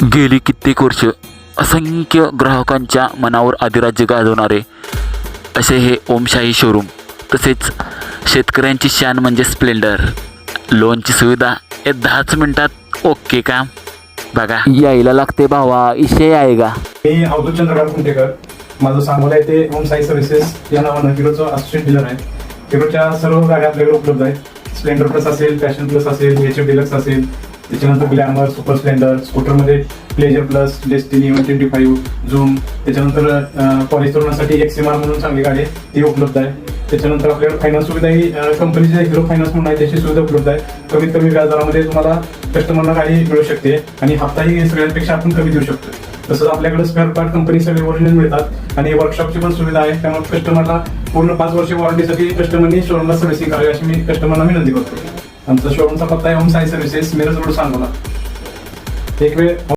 गेली कित्येक वर्ष असंख्य ग्राहकांच्या मनावर अधिराज्य गाजवणारे असे हे ओमशाही शोरूम तसेच शेतकऱ्यांची शान म्हणजे स्प्लेंडर. लोनची सुविधा हे दहाच मिनिटात ओके काम बघा. यायला लागते भावा इशे आहे का? मी अवधूत चंद्रकांत कुंटेकर माझं सांगोला येथे होम साई सर्व्हिसेस या नावानं हिरोचं असिस्टंट डीलर आहे. हिरोच्या सर्व गाड्या आपल्याकडे उपलब्ध आहेत स्प्लेंडर प्लस असेल पॅशन प्लस असेल एच एफ डिलक्स असेल त्याच्यानंतर Glamour super Splendor स्कूटरमध्ये Pleasure plus Destini one twenty five Zoom त्याच्यानंतर कॉलेज तरुणासाठी एक्स एम आर म्हणून चांगली गाडी आहे. ती उपलब्ध आहे. त्याच्यानंतर आपल्याकडे फायनान्स सुविधा ही कंपनीची हिरो फायनान्स म्हणून आहे त्याची सुविधा उपलब्ध आहे. कमीत कमी व्याजदरामध्ये तुम्हाला कस्टमरला गाडी मिळू शकते. आणि हप्ताही सगळ्यांपेक्षा आपण कमी देऊ शकतो. तसंच आपल्याकडे स्पेअर पार्ट कंपनी सगळे ओरिजिनल मिळतात. आणि वर्कशॉपची पण सुविधा आहे. त्यामुळे कस्टमरला पूर्ण पाच वर्ष वॉरंटीसाठी कस्टमरनी शोरूमला सर्व्हिसिंग करावी अशी मी कस्टमरला विनंती करतो. आमचा शोरूमचा पत्ता आहे home Sai services Miraj road Sangola एक वेळ